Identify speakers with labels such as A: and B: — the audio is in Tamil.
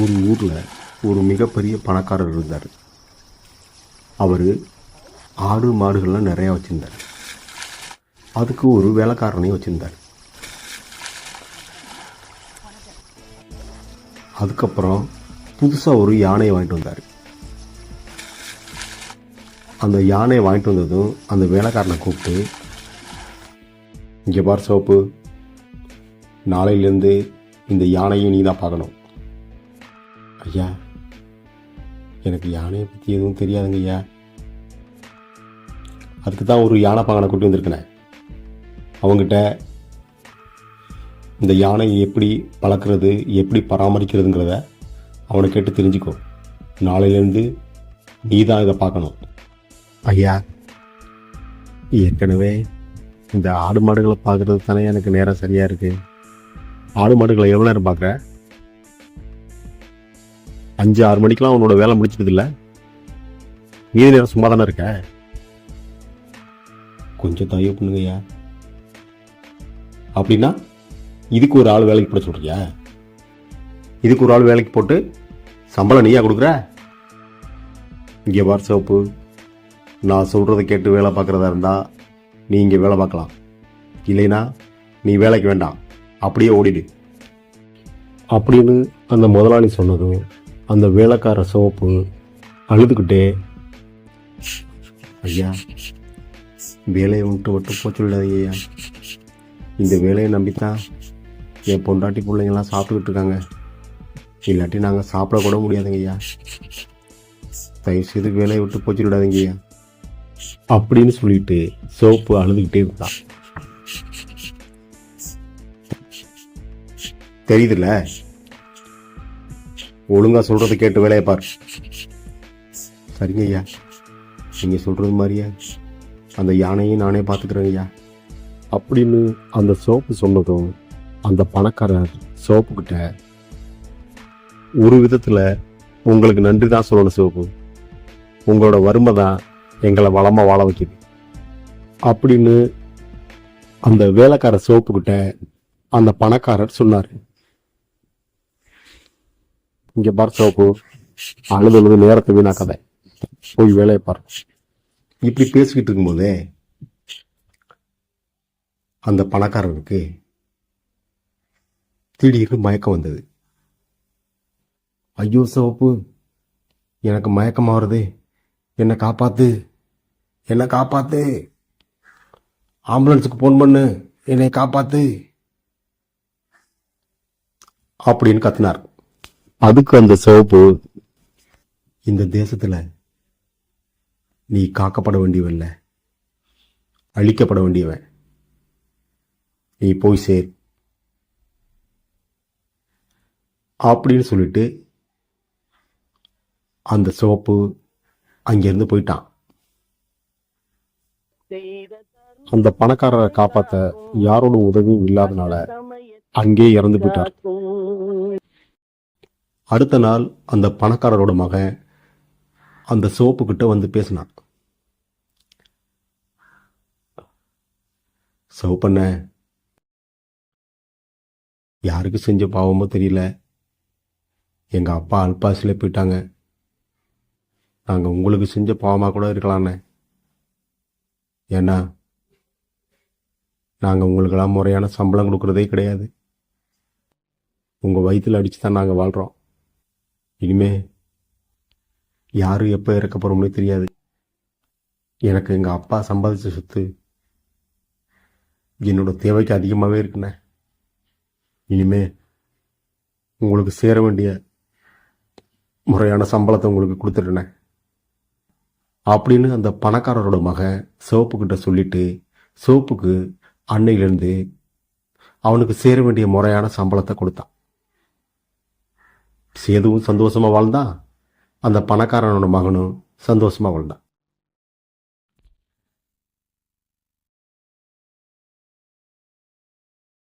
A: ஒரு ஊரில் ஒரு மிகப்பெரிய பணக்காரர் இருந்தார். அவர் ஆடு மாடுகள்லாம் நிறையா வச்சுருந்தார். அதுக்கு ஒரு வேலைக்காரனையும் வச்சுருந்தார். அதுக்கப்புறம் புதுசாக ஒரு யானையை வாங்கிட்டு வந்தார். அந்த யானையை வாங்கிட்டு வந்ததும் அந்த வேலைக்காரனை கூப்பிட்டு இங்கே பார் சோப்பு நாளையிலேருந்து இந்த யானையும் நீ தான் பார்க்கணும். ஐயா. எனக்கு யானையை பற்றி எதுவும் தெரியாதுங்க ஐயா. அதுக்கு தான் ஒரு யானை பாங்கனை கூட்டி வந்திருக்கிறேன் அவங்ககிட்ட இந்த யானையை எப்படி பழக்கிறது எப்படி பராமரிக்கிறதுங்கிறத அவனை கேட்டு தெரிஞ்சுக்கோ. நாளையிலேருந்து நீ தான் இதை பார்க்கணும். ஐயா ஏற்கனவே இந்த ஆடு மாடுகளை பார்க்குறது தானே எனக்கு நேரம் சரியாக இருக்குது ஆடு மாடுகளை எவ்வளோ நேரம் பார்க்குறேன் அஞ்சு ஆறு மணிக்கெலாம் உன்னோட வேலை முடிச்சிடுது இல்லை மீதி நேரம் சும்மா தானே இருக்க? கொஞ்சம் தயவு பண்ணுங்கய்யா. அப்படின்னா இதுக்கு ஒரு ஆள் வேலைக்கு போட சொல்றியா? இதுக்கு ஒரு ஆள் வேலைக்கு போட்டு சம்பளம் நீயா கொடுக்குற? இங்கே வார் சோப்பு நான் சொல்கிறத கேட்டு வேலை பார்க்குறதா இருந்தால் நீ இங்கே வேலை பார்க்கலாம். இல்லைனா நீ வேலைக்கு வேண்டாம். அப்படியே ஓடிடு. அப்படின்னு அந்த முதலாளி சொன்னதும் அந்த வேலைக்கார சோப்பு அழுதுகிட்டே ஐயா வேலையை விட்டு விட்டு போச்சு விடாதீங்க ஐயா. இந்த வேலையை நம்பித்தான் என் பொண்டாட்டி பிள்ளைங்கெல்லாம் சாப்பிட்டுக்கிட்டு இருக்காங்க. இல்லாட்டி நாங்கள் சாப்பிட கூட முடியாதுங்க ஐயா. தயவு செய்து வேலையை விட்டு போச்சு விடாதீங்க ஐயா. அப்படின்னு சொல்லிட்டு சோப்பு அழுதுகிட்டே இருந்தான் தெரியுதுல்ல? ஒழுங்கா சொல்றதை கேட்டு வேலையை பார். சரிங்க ஐயா நீங்க சொல்றது மாதிரியா. அந்த யானையை நானே பார்த்துக்கிறேன் ஐயா. அப்படின்னு அந்த சோப்பு சொன்னதும் அந்த பணக்காரர் சோப்புக்கிட்ட ஒரு விதத்தில் உங்களுக்கு நன்றி தான் சொல்லணும் சோப்பு. உங்களோட வறுமை தான் எங்களை வளமாக வாழ வைக்குது. அப்படின்னு அந்த வேலைக்கார சோப்புக்கிட்ட அந்த பணக்காரர் சொன்னார். இங்கே பார் சோப்பு அழுது அழுது நேரத்தை வீணாக்காத. போய் வேலையை பார். இப்படி பேசிக்கிட்டு இருக்கும்போதே அந்த பணக்காரருக்கு திடீர்னு மயக்கம் வந்தது. ஐயோ சிவப்பு எனக்கு மயக்கம் வருது. என்னை காப்பாத்து. என்னை காப்பாத்து. ஆம்புலன்ஸுக்கு ஃபோன் பண்ணு. என்னை காப்பாத்து. அப்படின்னு கத்தினார். அதுக்கு அந்த சிவப்பு இந்த தேசத்துல நீ காக்கப்பட வேண்டியவன் அழிக்கப்பட வேண்டியவன். நீ போய் சேர். அப்படின்னு சொல்லிட்டு அந்த சிவப்பு அங்கேருந்து போயிட்டான். அந்த பணக்காரரை காப்பாத்த யாரோட உதவியும் இல்லாதனால அங்கே இறந்து போயிட்டார். அடுத்த நாள் அந்த பணக்காரரோட மகன் அந்த சோப்பு கிட்ட வந்து பேசினான். சோப்பண்ண யாருக்கு செஞ்ச பாவமோ தெரியல. எங்கள் அப்பா அல்பாசில போயிட்டாங்க. நாங்கள் உங்களுக்கு செஞ்ச பாவமாக கூட இருக்கலாண்ணே ஏன்னா நாங்கள் உங்களுக்கெல்லாம் முறையான சம்பளம் கொடுக்குறதே கிடையாது. உங்கள் வயிற்றில் அடித்து தான் நாங்கள் வாழ்கிறோம் இனிமே யாரு எப்போ இறக்க போகிறோம்னே தெரியாது. எனக்கு எங்கள் அப்பா சம்பாதிச்ச சொத்து என்னோட தேவைக்கு அதிகமாகவே இருக்குண்ணே. இனிமே உங்களுக்கு சேர வேண்டிய முறையான சம்பளத்தை உங்களுக்கு கொடுத்துட்டேனே அப்படின்னு அந்த பணக்காரரோட மகன் சிவப்பு கிட்ட சொல்லிட்டு சிவப்புக்கு அன்னையிலேருந்து அவனுக்கு சேர வேண்டிய முறையான சம்பளத்தை கொடுத்தான் சேதுவும் சந்தோஷமாக வாழ்ந்தான் அந்த பணக்காரனோட மகனும் சந்தோஷமாக வாழ்ந்தான்